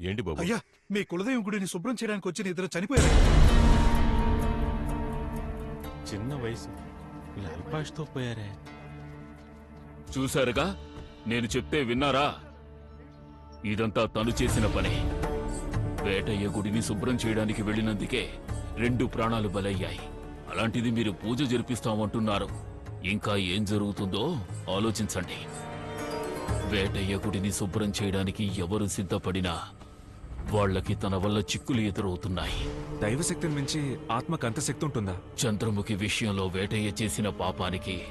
ఏంటి బాబు? అయ్యా మీ కులదైవం గుడిని శుభ్రం చేయడానికి వచ్చిన ఇద్దరు చనిపోయారు. చిన్న వయసు. ఇలా అల్పాయుష్తో పోయారే. చూశారుగా? నేను చెప్తే విన్నారా? ఇదంతా తను చేసిన పని. వేటయ్య గుడిని శుభ్రం చేయడానికి వెళ్ళినందుకే రెండు ప్రాణాలు బలయ్యాయి. అలాంటిది మీరు పూజ జరిపిస్తామంటున్నారు. ఇంకా ఏం జరుగుతుందో ఆలోచించండి. వేటయ్య గుడిని శుభ్రం చేయడానికి ఎవరు సిద్ధపడినా వాళ్ళకి తన వల్ల చిక్కులు ఎదురవుతున్నాయి. దైవశక్తిని మించి ఆత్మకు అంత శక్తి ఉంటుందా? చంద్రముఖి విషయంలో వేటయ్య చేసిన పాపానికి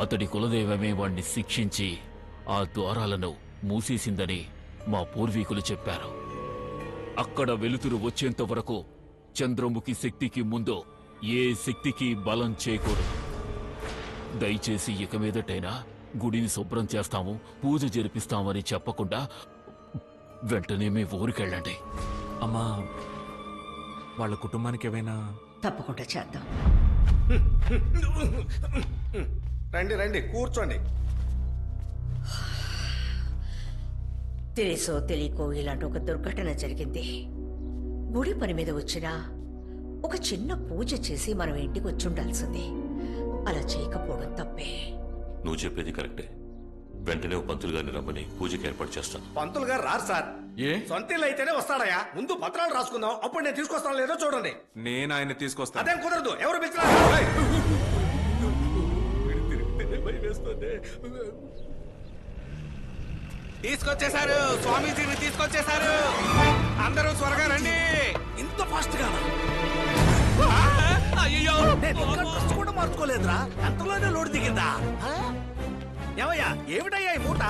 అతడి కులదైవమే వాణ్ణి శిక్షించి ఆ ద్వారాలను మూసేసిందని మా పూర్వీకులు చెప్పారు. అక్కడ వెలుతురు వచ్చేంత వరకు చంద్రముఖి శక్తికి ముందు ఏ శక్తికి బలం చేకూడదు దయచేసి ఇక మీదటైనా గుడిని శుభ్రం చేస్తాము పూజ జరిపిస్తామని చెప్పకుండా వెంటనే మీ ఊరికెళ్ళండి అమ్మా వాళ్ళ కుటుంబానికి ఏమైనా? తప్పకుండా చేద్దాం. రండి రండి కూర్చోండి. తెలుసో తెలియకో ఇలాంటి ఒక దుర్ఘటన జరిగింది. గుడి పని మీద వచ్చినా ఒక చిన్న పూజ చేసి మనం ఇంటికి వచ్చి ఉండాల్సింది. అలా చేయకపోవడం తప్పే. నువ్వు చెప్పేది కరెక్టే. వెంటనే ఓ పంతులు గారిని రమ్మని పూజకి ఏర్పాటు చేస్తాను. పంతులు గారు రారు సార్. ఏ? సొంతిల్లు అయితేనే వస్తాడయ్యా. ముందు పత్రాలు రాసుకుందాం. అప్పుడు నేను తీసుకొస్తాను లేదో చూడండి. నేను ఆయన తీసుకొస్తాను. అదేం కుదరదు. ఎవరు పిలిచినా తీసుకొచ్చేశారు. స్వామీజీని తీసుకొచ్చేశారు. అందరూ త్వరగా రండి. ఇంత ఫాస్ట్గా అయ్యో నేను ఇంకా డ్రెస్ కూడా మార్చుకోలేదురా. అంతలోనే లోడ్ దిగిందా? ఆ? ఏమయ్యా ఏమిటయ్యా ఈ మూట?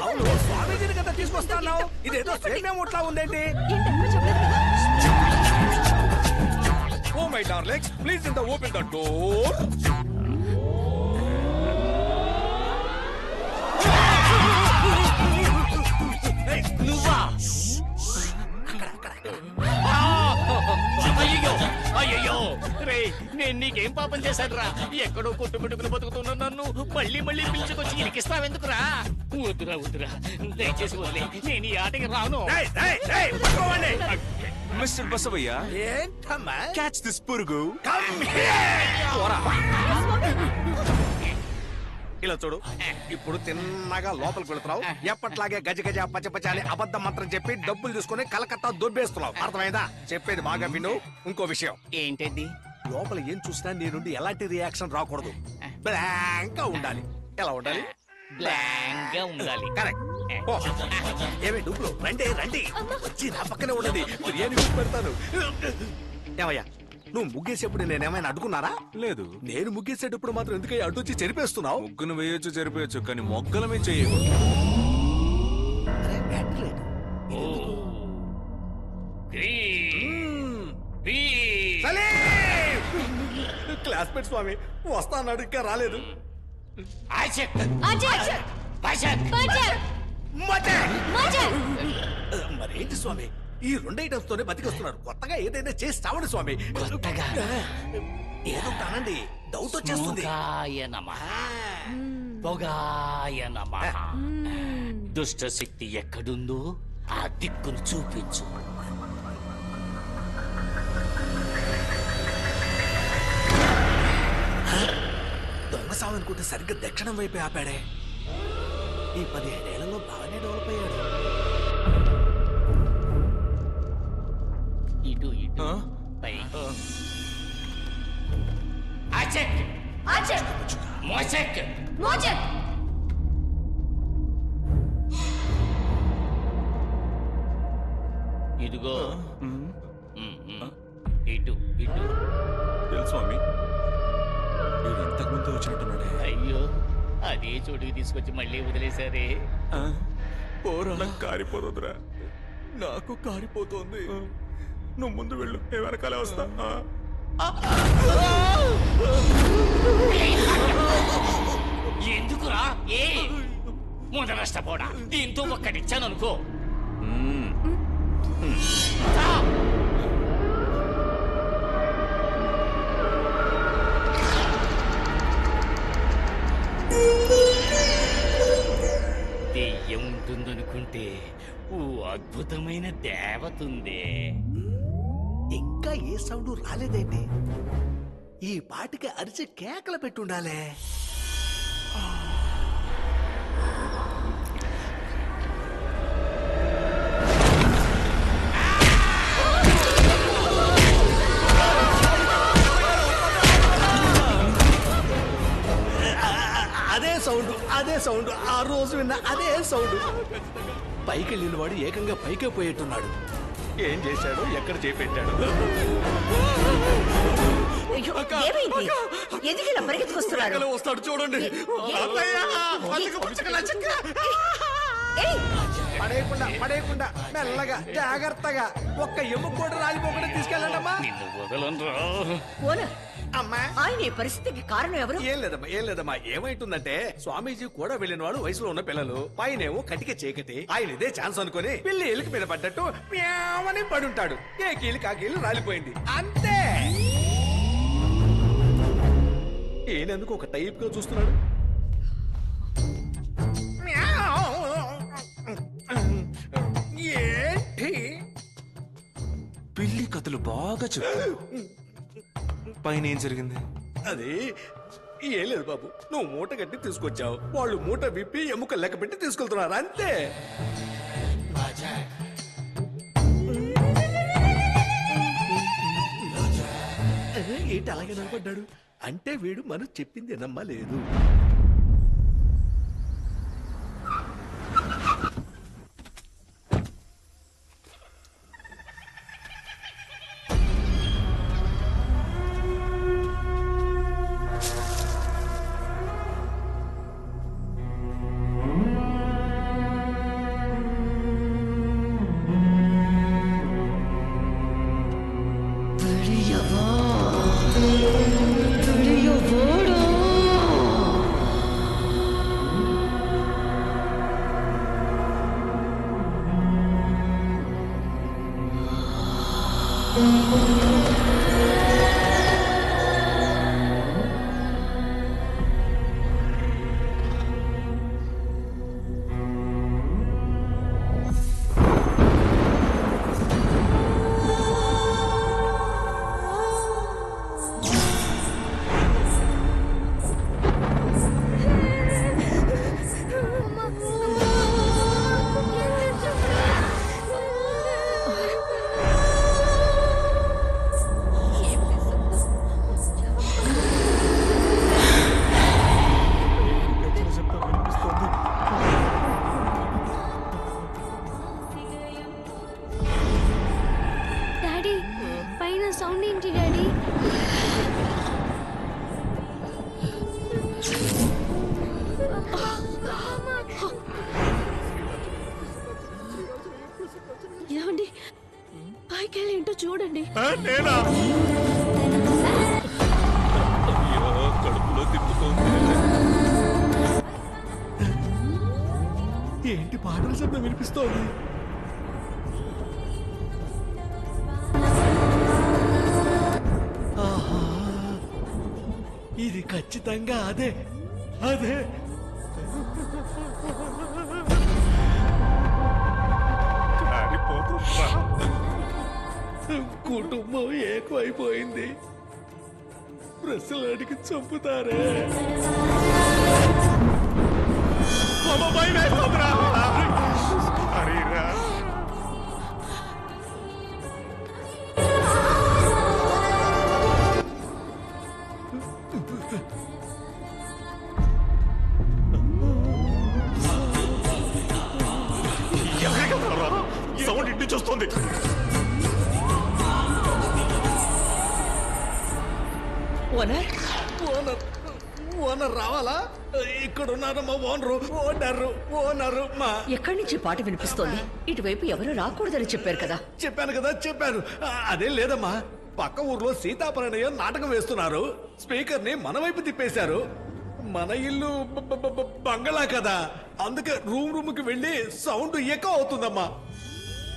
అవును స్వామీజీని కదా తీసుకొస్తాను ఇదేదో సేమ్యా మూటలా ఉందేంటి? ఓ my darlings please in the open the door. నువ్వా? అయ్యో అయ్యో రే నేను నీకేం పాపం చేశానురా ఎక్కడో కొట్టుమిట్టుకుని బతుకుతున్న నన్ను మళ్ళీ మళ్ళీ పిలుచుకొచ్చి ఇరికిస్తావెందుకురా? వద్దురా వద్దురా. దయచేసి వదిలే. నేను ఈ ఆటకి రాను. మిస్టర్ బసవయ్య ఏంటమ్మా? క్యాచ్ దిస్ పురుగు. Come here! ఇలా చూడు. ఇప్పుడు తిన్నగా లోపలికి వెళుతున్నావు. ఎప్పట్లాగే గజ గజ పచ్చ పచ్చ అని అబద్ధం మంత్రం చెప్పి డబ్బులు తీసుకుని కలకత్తా దొబ్బేస్తున్నావు. అర్థమైందా? చెప్పేది బాగా విను. ఇంకో విషయం. ఏంటది లోపల ఏం చూసినా నీ నుండి ఎలాంటి రియాక్షన్ రాకూడదు. బ్లాంక్గా ఉండాలి. ఎలా ఉండాలి? బ్లాంక్గా ఉండాలి. కరెక్ట్ ఓ, ఏమే డబ్బులు రండి రండి. వచ్చి నా పక్కనే ఉన్నది బిర్యానీ పెడతాను. ఏమయ్యా? నువ్వు ముగ్గేసేప్పుడు నేనేమైనా అడ్డుకున్నారా లేదు. నేను ముగ్గేసేటప్పుడు మాత్రం ఎందుకయ్యా అడ్డు వచ్చి చెరిపేస్తున్నావు? ముగ్గును వేయొచ్చు జరిపేయచ్చు కానీ మొగ్గలమే గ్రీన్. సలీం! క్లాస్మేట్ స్వామి వస్తా అన్నాడు ఇంకా రాలేదు. మరేంటి స్వామి? ఈ రెండు ఐటమ్స్ తోనే బతికొస్తున్నారు. కొత్తగా ఏదైనా చేసి చావండి స్వామి. కొత్తగా? ఏదో డౌట్ వచ్చేస్తుంది. పొగాయ నమః. పొగాయ నమః. దుష్ట శక్తి ఎక్కడుందో ఆ దిక్కును చూపించు. దొంగ సావు అనుకుంటే సరిగ్గా దక్షిణం వైపే ఆపాడే. ఈ పదిహేడేళ్ళలో బాగానే డెవలప్ అయ్యాడు. మోసక్ మోజర్ ఇదిగో. ఇటు ఇటు. తెలుసు స్వామి వీడు ఇంతకు ముందు వచ్చినట్టున్నాడే. అయ్యో అదే చోటుకి తీసుకొచ్చి మళ్ళీ వదిలేశారే. ఆ? పోరా కారిపోతుందిరా. నాకు కారిపోతోంది. నువ్వు ముందు వెళ్ళు ఏ వెనకాలే వస్తా. ఎందుకురా? ఏ? ముందు నష్టపోడా? దీంతో ఒక్కటిచ్చాను అనుకో దెయ్యం ఉంటుందనుకుంటే ఓ అద్భుతమైన దేవత ఉంది ఇంకా ఏ సౌండ్ రాలేదేంటి? ఈ పాటికి అరిచి కేకలు పెట్టుండాలే. సౌండ్ అదే సౌండ్. ఆ రోజు విన్న అదే సౌండ్. పైకి వెళ్ళిన వాడు ఏకంగా పైకే పోయేట్టున్నాడు. ఏం చేశాడు ఎక్కడ చేపెట్టాడు. ఎందుకు ఇలా పరిగెత్తుకొస్తున్నాడు వస్తాడు చూడండి. ఏయ్, పడేయకుండా పడేయకుండా మెల్లగా జాగ్రత్తగా ఒక్క ఎముక కూడా రాలిపోకుండా తీసుకెళ్ళండమ్మా. అమ్మా. ఆయన ఈ పరిస్థితికి కారణం ఎవరు? ఏం లేదమ్మా ఏం లేదమ్మా. ఏమైతుందంటే స్వామీజీ కూడా వెళ్ళిన వాళ్ళు వయసులో ఉన్న పిల్లలు పైనేమో కటిక చీకటి ఆయన ఇదే ఛాన్స్ అనుకుని పిల్లి ఎలికి మీద పడ్డట్టు పడుంటాడు. ఏ కీలు కా కీలు రాలిపోయింది. అంతే. ఈయనెందుకు ఒక టైప్గా చూస్తున్నాడు ఏంటి? పిల్లి కథలు బాగా చెప్పు పైన ఏం జరిగింది? అది ఏం లేదు బాబు. నువ్వు మూట కట్టి తీసుకొచ్చావు. వాళ్ళు మూట విప్పి ఎముక లెక్క పెట్టి తీసుకెళ్తున్నారు. అంతే. ఏంటి అలాగే నిలబడ్డాడు అంటే వీడు మనకు చెప్పింది నమ్మలేదు. పైన సౌండ్ ఏంటి డాడీ? ఏమండి? పైకి వెళ్ళి ఏంటో చూడండి. నేనా? అయ్యో కడుపులో తిప్పుతోంది. ఏంటి పాటల శబ్దం వినిపిస్తోంది? ఖచ్చితంగా అదే అదే. కుటుంబం ఏకమైపోయింది. ప్రశ్నలాడికి చంపుతారే. అమ్మ భయం ఇంటి చూస్తుంది. ఓనర్? ఓనర్ ఓనర్ రావాలా? ఇక్కడ ఉన్నారమ్మా ఓనరు ఓనరు ఓనరు మా. ఎక్కడి నుంచి పాట వినిపిస్తోంది? ఇటువైపు ఎవరు రాకూడదని చెప్పారు కదా. చెప్పాను కదా చెప్పాను ఆ, అదేం లేదమ్మా. పక్క ఊర్లో సీతాపరణయం నాటకం వేస్తున్నారు. స్పీకర్ని మన వైపు తిప్పేశారు. మన ఇల్లు బంగళా కదా. అందుకే రూమ్ రూమ్కి వెళ్ళి సౌండ్ ఎక్కువ అవుతుందమ్మా.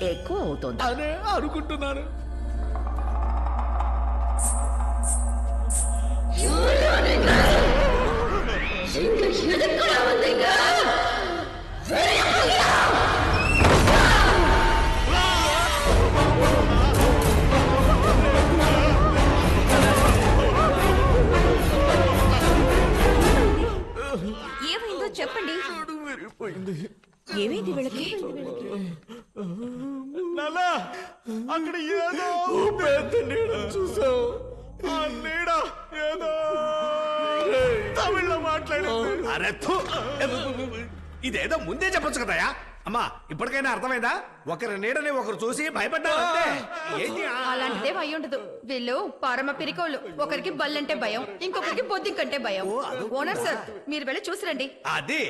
ఎక్కువ అవుతోంది అనే అనుకుంటున్నాను. ఏమైందో చెప్పండి. జరిగిపోయింది ఏమైంది వీళ్ళకి? నానా అక్కడ ఏదో పెద్ద నీడ చూసావు. ఆ నీడ ఏదో తమిళ్ళో మాట్లాడు ఇదేదో ముందే చెప్పొచ్చు కదా అమ్మా ఇప్పటికైనా అర్థమైందా? ఒకరి నీడని ఒకరు చూసి భయపడ్డారంటే ఏంటి అలాంటిదేం ఉండదు. వీళ్ళు పరమ పిరికోళ్ళు. ఒకరికి బల్లంటే భయం ఇంకొకరికి బొద్దింకంటే భయం. ఓనర్ సార్ మీరు వెళ్ళి చూసిరండి. అది.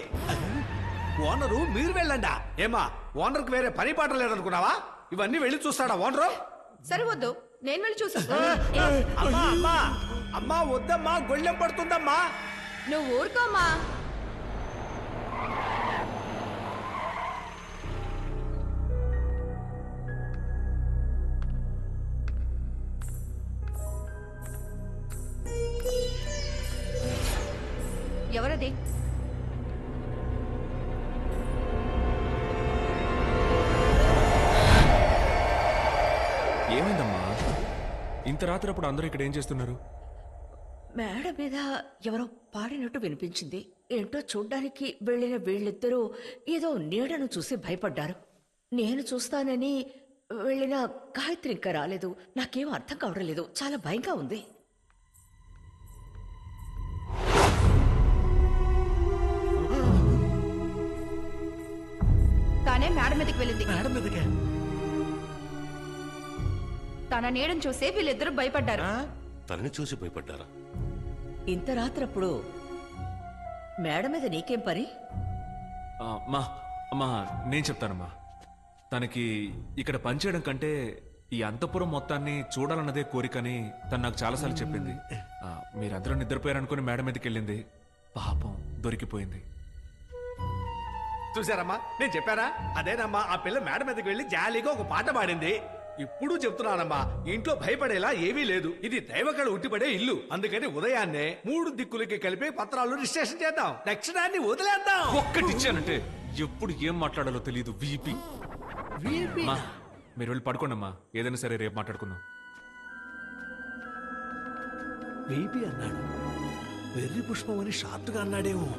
ఓనరు మీరు వెళ్ళండా? ఏమా ఓనర్కి వేరే పని పాట లేదనుకున్నావా? ఇవన్నీ వెళ్ళి చూస్తాడా ఓనరు? సరే వద్దు నేను వెళ్ళి చూసి అమ్మా అమ్మా అమ్మా వద్దమ్మా గొళ్ళెం పడుతుందమ్మా. నువ్వు ఊరుకోమా ఇంత రాత్రి అప్పుడు అందరూ ఇక్కడ ఏం చేస్తున్నారు? మేడ మీద ఎవరో పాడినట్టు వినిపించింది. ఏంటో చూడ్డానికి వెళ్ళిన వీళ్ళిద్దరూ ఏదో నీడను చూసి భయపడ్డారు. నేను చూస్తానని వెళ్ళిన గాయత్రి ఇంకా రాలేదు. నాకేం అర్థం కావడం లేదు. చాలా భయంగా ఉంది. తానే మేడ మీదకి వెళ్ళింది. మేడం మీదకే తన నీడని చూసే వీళ్ళిద్దరూ భయపడ్డారు. తనని చూసి భయపడ్డారా? ఇంత రాత్రప్పుడు మేడ మీద నీకేం పని? ఆ, మా అమ్మా నేను చెప్తానమ్మా. తనకి ఇక్కడ పనిచేయడం కంటే ఈ అంతపురం మొత్తాన్ని చూడాలన్నదే కోరికని తను నాకు చాలాసార్లు చెప్పింది. ఆ, మీరందరూ నిద్రపోయారనుకుని మేడం మీదకి వెళ్ళింది పాపం దొరికిపోయింది. చూసారమ్మా నేను చెప్పారా అదేనమ్మా ఆ పిల్ల మేడ మీదకి వెళ్ళి జాలీగా ఒక పాట పాడింది. ఇప్పుడు చెప్తున్నానమ్మా ఇంట్లో భయపడేలా ఏమీ లేదు. ఇది దైవకళ ఉట్టిపడే ఇల్లు. అందుకని ఉదయాన్నే మూడు దిక్కులకి కలిపి పత్రాలు రిజిస్ట్రేషన్ చేద్దాం. దక్షిణాన్ని వదిలేద్దాం. ఒక్కటి ఇచ్చానంటే ఎప్పుడు ఏం మాట్లాడాలో తెలియదు వీపీ. మా మీరు వెళ్ళి పడుకోండమ్మా. ఏదైనా సరే రేపు మాట్లాడుకుందాం. బేబీ అన్నాడు. వెర్రి పుష్పం అని షార్ట్గా అన్నాడేమో